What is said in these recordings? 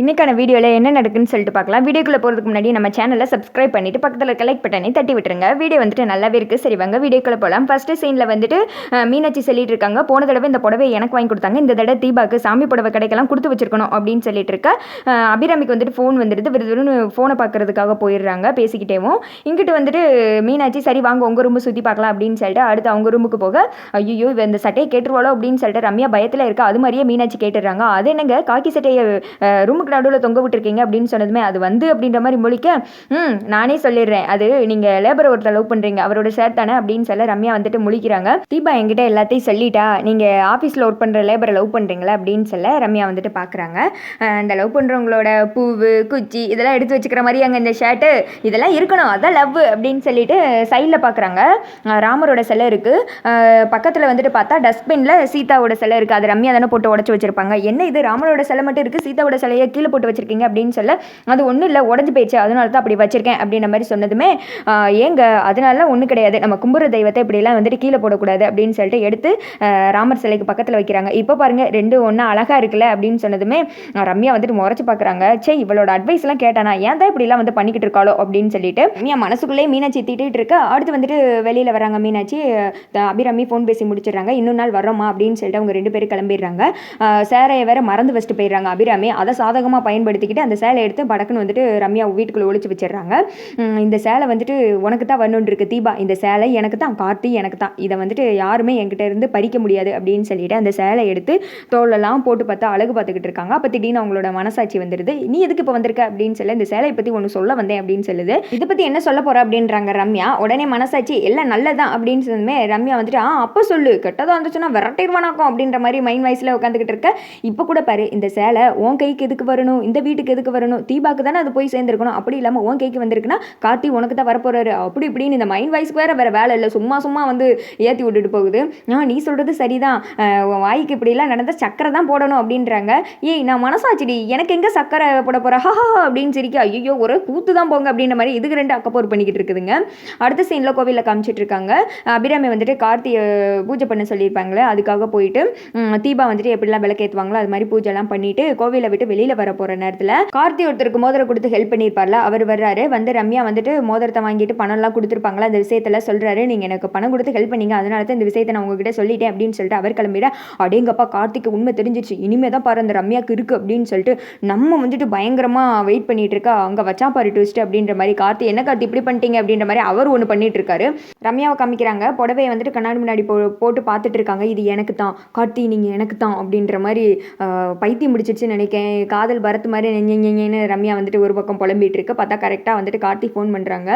இன்னைக்கான வீடியோவில் என்ன நடக்குன்னு சொல்லிட்டு பார்க்கலாம். வீடியோக்குள்ளே போகிறதுக்கு முன்னாடி நம்ம சேனலை சப்ஸ்கிரைப் பண்ணிவிட்டு பக்கத்தில் இருக்க லைக் பட்டனை தட்டி விட்டுருங்க. வீடியோ வந்துட்டு நல்லாவே இருக்குது சரி வாங்க வீடியோக்குள்ளே போகலாம் ஃபஸ்ட்டு சீனில் வந்துட்டு மீனாட்சி சொல்லிட்டு இருக்காங்க. போன தடவை இந்த புடவை எனக்கு வாங்கி கொடுத்தாங்க. இந்த தடவை தீபாவுக்கு சாமி புடவை கடைக்கெல்லாம் கொடுத்து வச்சிருக்கணும் அப்படின்னு சொல்லிட்டு இருக்க. அபிராமிக்கு வந்துட்டு ஃபோன் வந்துடுது. விருதுன்னு ஃபோனை பார்க்கறதுக்காக போயிடுறாங்க. பேசிக்கிட்டேவும் இங்கிட்டு வந்துட்டு மீனாட்சி சரி வாங்க உங்கள் ரூம் சுற்றி பார்க்கலாம் அப்படின்னு சொல்லிட்டு அடுத்து அவங்க ரூமுக்கு போக ஐயோ இவ இந்த சட்டையை கேட்டுருவாளோ? அப்படின்னு சொல்லிட்டு ரம்யா பயத்தில் இருக்கா. அது மாதிரியே மீனாட்சி கேட்டுடுறாங்க. அது என்னங்க? காக்கி சட்டையை ரூமுக்கு நடுவில் தொங்க விட்டுருக்கீங்க அப்படின்னு சொன்னதுமே அது வந்து அப்படின்ற மாதிரி மொழிக்க ம் நானே சொல்லிடுறேன். அது நீங்கள் லேபர் ஒருத்தர் லவ் பண்ணுறீங்க அவரோட ஷர்ட் தானே? அப்படின்னு சொல்ல ரம்யா வந்துட்டு முழிக்கிறாங்க. தீபா என்கிட்ட எல்லாத்தையும் சொல்லிட்டா நீங்கள் ஆஃபீஸில் ஒர்க் பண்ணுற லேபரை லவ் பண்ணுறீங்களா அப்படின்னு சொல்ல ரம்யா வந்துட்டு பார்க்குறாங்க இந்த லவ் பண்ணுறவங்களோட பூவு குச்சி இதெல்லாம் எடுத்து வச்சுக்கிற மாதிரி அங்கே இந்த ஷர்ட்டு இதெல்லாம் இருக்கணும். அதான் லவ் அப்படின்னு சொல்லிட்டு சைடில் பார்க்குறாங்க ராமரோட சிலை இருக்குது பக்கத்தில் வந்துட்டு பார்த்தா டஸ்ட்பினில் சீதாவோட சிலை இருக்குது அது ரம்யா தானே போட்டு உடச்சி வச்சிருப்பாங்க. என்ன இது? ராமரோட சிலை மட்டும் இருக்குது சீதாவோட சிலையை கீழே போட்டு வச்சுருக்கீங்க அப்படின்னு சொல்ல அது ஒன்றும் இல்லை உடஞ்சி போயிடுச்சு. அதனால தான் அப்படி வச்சுருக்கேன் அப்படின்ற மாதிரி சொன்னதுமே ஏங்க அதனால ஒன்றும் கிடையாது. நம்ம கும்புற தெய்வத்தை இப்படிலாம் வந்துட்டு கீழே போடக்கூடாது அப்படின்னு சொல்லிட்டு எடுத்து ராமர் சிலைக்கு பக்கத்தில் வைக்கிறாங்க. இப்போ பாருங்கள் ரெண்டு ஒன்றா அழகாக இருக்குல்ல அப்படின்னு சொன்னதுமே ரம்யா வந்துட்டு முறைச்சி பார்க்குறாங்க சே இவளோட அட்வைஸ்லாம் கேட்டானா ஏன் தான் இப்படிலாம் வந்து பண்ணிக்கிட்டு இருக்காளோ அப்படின்னு சொல்லிட்டு ரம்யா மனசுக்குள்ளே மீனாட்சி திட்டிகிட்டு இருக்கா. அடுத்து வந்துட்டு வெளியில் வராங்க மீனாட்சி அபிராமி ஃபோன் பேசி முடிச்சிடுறாங்க. இன்னொரு நாள் வரோமா அப்படின்னு சொல்லிட்டு அவங்க ரெண்டு பேரும் கிளம்பிடுறாங்க. ஆஹ் வேற மறந்து வச்சுட்டு போயிடுறாங்க அபிராமி. அதை சாதகமாக பயன்படுத்திக்கிட்டு அந்த சேலை எடுத்து படக்குன்னு வந்துட்டு ரம்யா வீட்டுக்குள்ளே ஒழிச்சு வச்சிடுறாங்க. இந்த சேலை வந்துட்டு உனக்கு தான் வரணுன்னு இருக்கு தீபா. இந்த சேலை எனக்கு தான் கார்த்தி எனக்கு தான் இதை வந்துட்டு யாருமே என்கிட்ட இருந்து பறிக்க முடியாது அப்படின்னு சொல்லிட்டு அந்த சேலை எடுத்து தோலெல்லாம் போட்டு பார்த்தா அழகு பார்த்துக்கிட்டு இருக்காங்க. அப்போ திடீர்னு அவங்களோட மனசாட்சி வந்துடுது நீ எதுக்கு இப்போ வந்திருக்க அப்படின்னு சொல்லி இந்த சேலையை பற்றி ஒன்று சொல்ல வந்தேன் அப்படின்னு சொல்லுது. இதை பற்றி என்ன சொல்ல போகிற அப்படின்றாங்க ரம்யா. உடனே மனசாட்சி எல்லாம் நல்லதான் அப்படின்னு சொன்னதுமே ரம்யா வந்துட்டு ஆ அப்போ சொல்லு. கெட்டதாக இருந்துச்சுன்னா விரட்டிடுவானாக்கும் அப்படின்ற மாதிரி மைண்ட் வாய்ஸில் உட்காந்துக்கிட்டு இருக்க. இப்போ கூட பாரு இந்த சேலை உன் கைக்கு எதுக்கு வரணும் இந்த வீட்டுக்கு எதுக்கு வரணும் தீபாக்கு தானே அது போய் சேர்ந்துருக்கணும். அப்படி இல்லாமல் உன் கேக்கு வந்திருக்குன்னா கார்த்தி உனக்கு தான் வரப்போறாரு. அப்படி இப்படின்னு இந்த மைண்ட் வாய்ஸ்க்கு வேற வேற வேலை இல்லை. சும்மா சும்மா வந்து ஏற்றி விட்டுட்டு போகுது. ஆ நீ சொல்கிறது சரிதான். வாய்க்கு இப்படிலாம் நடந்தால் சக்கரை தான் போடணும் அப்படின்றாங்க. ஏய் நான் மனசாச்சுடி. எனக்கு எங்கே சக்கரை போட போகிற ஹஹா அப்படின்னு சிரிக்க ஐயோ ஒரே கூத்து தான் போங்க அப்படின்ற மாதிரி இதுக்கு ரெண்டு அக்கப்போர் பண்ணிக்கிட்டு இருக்குதுங்க. அடுத்த சீனில் கோவிலில் காமிச்சிட்டு இருக்காங்க. அபிராமி வந்துட்டு கார்த்தியை பூஜை பண்ண சொல்லியிருப்பாங்களே அதுக்காக போயிட்டு தீபா வந்துட்டு எப்படிலாம் விளக்கேற்றுவாங்களோ அது மாதிரி பூஜைலாம் பண்ணிட்டு கோவிலை விட்டு வெளியில் வர போகிற நேரத்தில் கார்த்தி ஒருத்தருக்கு மோதிரம் கொடுத்து ஹெல்ப் பண்ணியிருப்பார்ல அவர் வர்றாரு. வந்து ரம்யா வந்துட்டு மோதிரத்தை வாங்கிட்டு பணம்லாம் கொடுத்துருப்பாங்களா அந்த விஷயத்தில் சொல்கிறாரு நீங்கள் எனக்கு பணம் கொடுத்து ஹெல்ப் பண்ணீங்க அதனால தான் இந்த விஷயத்தை நான் உங்ககிட்ட சொல்லிட்டேன் அப்படின்னு சொல்லிட்டு அவர் கிளம்பிட அடேங்கப்பா கார்த்திக்கு உண்மை தெரிஞ்சிச்சு இனிமே தான் பாரு அந்த ரம்யாக்கு இருக்குது அப்படின்னு சொல்லிட்டு நம்ம வந்துட்டு பயங்கரமாக வெயிட் பண்ணிட்டு இருக்கா அங்கே வச்சா பாரு ட்விஸ்ட் அப்படின்ற மாதிரி. கார்த்தி என்ன கார்த்தி இப்படி பண்ணிட்டீங்க? அப்படின்ற மாதிரி அவர் ஒன்று பண்ணிட்டு இருக்காரு. ரம்யாவை காமிக்கிறாங்க. புடவையை வந்துட்டு கண்ணாடி முன்னாடி போ போட்டு பார்த்துட்டு இருக்காங்க. இது எனக்கு தான் கார்த்தி நீங்கள் எனக்கு தான் அப்படின்ற மாதிரி பைத்தியம் பைத்தியம் நினைக்கேன் நினைக்கிறேன். காதல் பரத் மாதிரி நெஞ்சு ரம்யா வந்துட்டு ஒரு பக்கம் புலம்பிட்டு இருக்கு. பார்த்தா கரெக்டாக வந்துட்டு கார்த்தி ஃபோன் பண்ணுறாங்க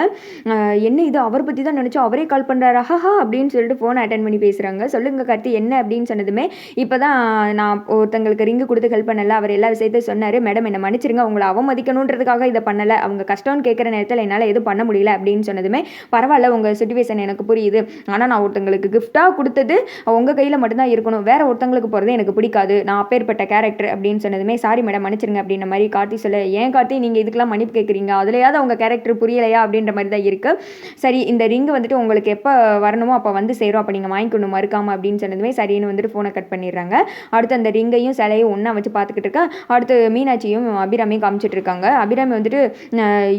என்ன இது? அவர் பற்றி தான் நினச்சோம். அவரே கால் பண்ணுறாரு ஹஹா அப்படின்னு சொல்லிட்டு ஃபோனை அட்டன் பண்ணி பேசுகிறாங்க சொல்லுங்க கார்த்தி என்ன அப்படின்னு சொன்னதுமே இப்போ தான் நான் ஒருத்தங்களுக்கு ரிங்கு கொடுத்து ஹெல்ப் பண்ணல. அவர் எல்லா விஷயத்தையும் சொன்னார். மேடம் என்னை மன்னிச்சிருங்க. உங்களை அவமதிக்கணுன்றதுக்காக இதை பண்ணலை. அவங்க கஷ்டம்னு கேட்குற நேரத்தில் என்னால் எதுவும் பண்ண முடியல அப்படின்னு சொன்னதுமே பரவாயில்ல. உங்கள் சுச்சுவேஷன் எனக்கு புரியுது. ஆனால் நான் ஒருத்தங்களுக்கு கிஃப்டாக கொடுத்தது உங்கள் கையில் மட்டும்தான் இருக்கணும். வேற ஒருத்தங்களுக்கு போகிறது எனக்கு பிடிக்காது. நான் அப்பேற்பட்ட கேரக்டர் அப்படின்னு சொன்னதுமே சாரி மேடம் மன்னிச்சிருங்க அப்படின்ற மாதிரி கார்த்தி சொல்ல ஏன் கார்த்தி நீங்கள் இதுக்கெல்லாம் மன்னிப்பு கேட்குறீங்க அதுலையாவது அவங்க கேரக்டர் புரியலையா? அப்படின்ற மாதிரி தான் இருக்குது சரி இந்த ரிங் வந்துட்டு உங்களுக்கு எப்போ வரணுமோ அப்போ வந்து சேரும். அப்போ நீங்கள் வாங்கிக்கணும் மறுக்காமல் அப்படின்னு சொன்னதுமே சரின்னு வந்துட்டு ஃபோனை கட் பண்ணிடுறாங்க. அடுத்து அந்த ரிங்கையும் சிலையும் ஒன்றா வச்சு பார்த்துக்கிட்டு இருக்கா. அடுத்து மீனாட்சியும் அபிராமியும் காமிச்சிட்டு இருக்காங்க. அபிராமி வந்துட்டு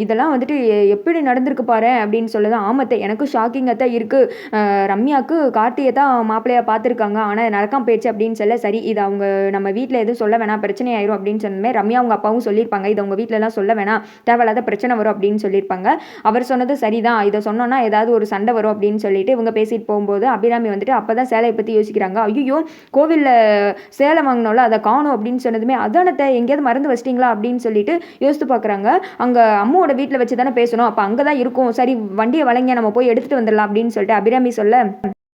இதெல்லாம் வந்துட்டு எப்படி நடந்திருக்கு பாரு? அப்படின்னு சொல்லதான் ஆமத்தை எனக்கும் ஷாக்கிங்காக தான் இருக்குது ரம்யாவுக்கு கார்த்தியை தான் மாப்பிள்ளையாக பார்த்துருக்காங்க. ஆனால் நடக்காம போயிடுச்சு அப்படின்னு சொல்ல சரி இது அவங்க நம்ம வீட்டில் எதுவும் சொல்ல வேணாம் பிரச்சனை ஆயிரும் அப்படின்னு சொன்னமே ரம்யா அவங்க அப்பாவும் சொல்லியிருப்பாங்க. இது உங்கள் வீட்டிலலாம் சொல்ல வேணாம். தேவையில்லாத பிரச்சனை வரும் அப்படின்னு சொல்லியிருப்பாங்க. அவர் சொன்னது சரிதான். இதை சொன்னோன்னா ஏதாவது ஒரு சண்டை வரும் அப்படின்னு சொல்லிட்டு இவங்க பேசிட்டு போகும்போது அபிராமி வந்துட்டு அப்போ தான் சேலையை பற்றி யோசிக்கிறாங்க. ஐயோ கோவிலில் சேலை வாங்கினோம்ல அதை காணும் அப்படின்னு சொன்னதுமே அதானத்தை எங்கேயாவது மறந்து வச்சிட்டிங்களா அப்படின்னு சொல்லிட்டு யோசித்து பார்க்குறாங்க. அங்கே அம்மாவோட வீட்டில் வச்சு தானே பேசணும். அப்போ அங்கே தான் இருக்கும். சரி வண்டியை வழங்க நம்ம போய் எடுத்துகிட்டு வந்துடலாம் அப்படின்னு சொல்லிட்டு அபிராமி சொல்ல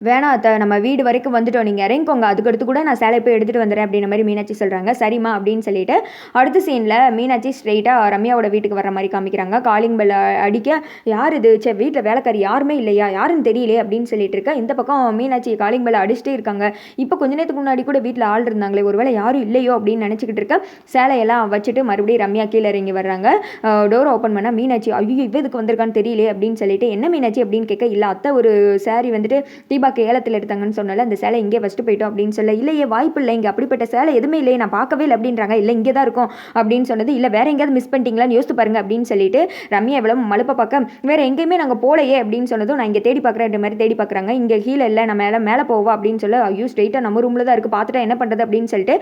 வேணாம் அத்தை நம்ம வீடு வரைக்கும் வந்துட்டோம். நீங்கள் இறங்கிக்கோங்க. அதுக்கடுத்து கூட நான் சேலை போய் எடுத்துகிட்டு வந்துடுறேன் அப்படின்ற மாதிரி மீனாட்சி சொல்கிறாங்க சரிம்மா அப்படின்னு சொல்லிட்டு அடுத்த சீனில் மீனாட்சி ஸ்ட்ரெயிட்டாக ரம்யாவோட வீட்டுக்கு வர மாதிரி காமிக்கிறாங்க. காலிங் பெல் அடிக்க யார் இது? சே வீட்டில் வேலைக்காரி யாருமே இல்லையா? யாருன்னு தெரியலே அப்படின்னு சொல்லிட்டு இருக்க. இந்த பக்கம் மீனாட்சி காலிங் பெல் அடிச்சுட்டே இருக்காங்க. இப்போ கொஞ்ச நேரத்துக்கு முன்னாடி கூட வீட்டில் ஆள் இருந்தாங்களே ஒருவேளை யாரும் இல்லையோ அப்படின்னு நினச்சிக்கிட்டு இருக்க சேலையெல்லாம் வச்சுட்டு மறுபடியும் ரம்யா கீழே இறங்கி வர்றாங்க. டோர் ஓப்பன் பண்ணால் மீனாட்சி ஐயோ இவ இதுக்கு வந்திருக்கான்னு தெரியலே அப்படின்னு சொல்லிட்டு என்ன மீனாட்சி? அப்படின்னு கேட்க இல்லை அத்தை ஒரு சாரி வந்துட்டு தீபா வெண்பாக்கு ஏலத்தில் எடுத்தாங்கன்னு சொன்னால அந்த சேலை இங்கே ஃபஸ்ட்டு போயிட்டோம் அப்படின்னு சொல்ல இல்லையே வாய்ப்பு இல்லை இங்கே அப்படிப்பட்ட சேலை எதுவுமே இல்லையே நான் பார்க்கவே இல்லை அப்படின்றாங்க. இல்லை இங்கே தான் இருக்கும் அப்படின்னு சொன்னது இல்லை வேற எங்கேயாவது மிஸ் பண்ணிட்டீங்களான்னு யோசித்து பாருங்க அப்படின்னு சொல்லிட்டு ரம்யா எவ்வளோ மலுப்ப பார்க்க வேற எங்கேயுமே நாங்கள் போலையே அப்படின்னு சொன்னதும் நான் இங்கே தேடி பார்க்குறேன் மாதிரி தேடி பார்க்குறாங்க. இங்கே கீழே இல்லை நம்ம மேலே மேலே போவா அப்படின்னு சொல்ல ஐயோ ஸ்ட்ரெயிட்டாக நம்ம ரூமில் தான் இருக்குது பார்த்துட்டா என்ன பண்ணுறது அப்படின்னு சொல்லிட்டு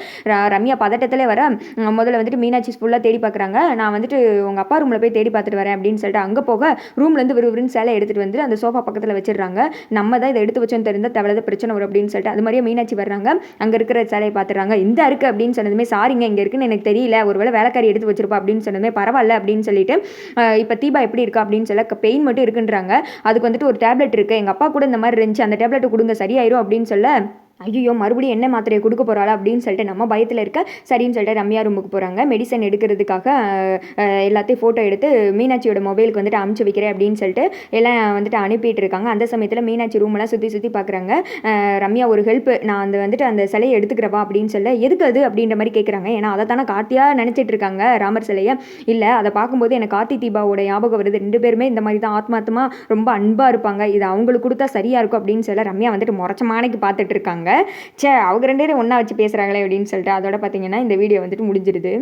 ரம்யா பதட்டத்திலே வர முதல்ல வந்துட்டு மீனாட்சி ஃபுல்லாக தேடி பார்க்குறாங்க. நான் வந்துட்டு உங்கள் அப்பா ரூமில் போய் தேடி பார்த்துட்டு வரேன் அப்படின்னு சொல்லிட்டு அங்கே போக ரூம்லேருந்து விறுவிறுன்னு சேலை எடுத்துகிட்டு வந்து அந்த சோஃபா பக்கத்தில் வச்சிடுறாங்க. நம்ம தான் இதை எடுத்து வச்சு வச்சோன்னு தெரிந்தால் தேவையில்லாத பிரச்சனை வரும் அப்படின்னு சொல்லிட்டு அது மாதிரியே மீனாட்சி வர்றாங்க. அங்கே இருக்கிற சிலையை பார்த்துறாங்க இந்த இருக்குது அப்படின்னு சொன்னதுமே சாரிங்க இங்கே இருக்குன்னு எனக்கு தெரியல. ஒரு வேளை வேலைக்காரி எடுத்து வச்சிருப்பா அப்படின்னு சொன்னதுமே பரவாயில்ல அப்படின்னு சொல்லிட்டு இப்போ தீபா எப்படி இருக்கா? அப்படின்னு சொல்ல பெயின் மட்டும் இருக்குன்றாங்க. அதுக்கு வந்துட்டு ஒரு டேப்லெட் இருக்குது எங்கள் அப்பா கூட இந்த மாதிரி இருந்துச்சு. அந்த டேப்லெட் கொடுங்க. சரியாயிரும் அப்படின்னு சொல்ல ஐயோ மறுபடியும் என்ன மாத்திரையை கொடுக்க போகிறாளா அப்படின்னு சொல்லிட்டு நம்ம பயத்தில் இருக்க சரின்னு சொல்லிட்டு ரம்யா ரூமுக்கு போகிறாங்க மெடிசன் எடுக்கிறதுக்காக எல்லாத்தையும் ஃபோட்டோ எடுத்து மீனாட்சியோட மொபைலுக்கு வந்துட்டு அமுச்சு வைக்கிறேன் அப்படின்னு சொல்லிட்டு எல்லாம் வந்துட்டு அனுப்பிட்டு இருக்காங்க. அந்த சமயத்தில் மீனாட்சி ரூமெல்லாம் சுற்றி சுற்றி பார்க்குறாங்க ரம்யா ஒரு ஹெல்ப் நான் அந்த வந்துட்டு அந்த சிலையை எடுத்துக்கிறவா அப்படின்னு சொல்ல எதுக்கு அது? அப்படின்ற மாதிரி கேட்குறாங்க ஏன்னா அதை தானே கார்த்தியாக நினச்சிட்டு இருக்காங்க ராமர் சிலையை. இல்லை அதை பார்க்கும்போது எனக்கு கார்த்தி தீபாவோட ஞாபகம் வருது. ரெண்டு பேருமே இந்த மாதிரி தான் ஆத்மாத்தமாக ரொம்ப அன்பாக இருப்பாங்க. இது அவங்களுக்கு கொடுத்தா சரியாக இருக்கும் அப்படின்னு சொல்ல ரம்யா வந்துட்டு முறைச்ச மானைக்கு பார்த்துட்டு இருக்காங்க. சே அவங்க ரெண்டு பேரும் ஒன்றா வச்சு பேசுகிறாங்களே அப்படின்னு சொல்லிட்டு அதோட பார்த்தீங்கன்னா இந்த வீடியோ வந்துட்டு முடிஞ்சிருது.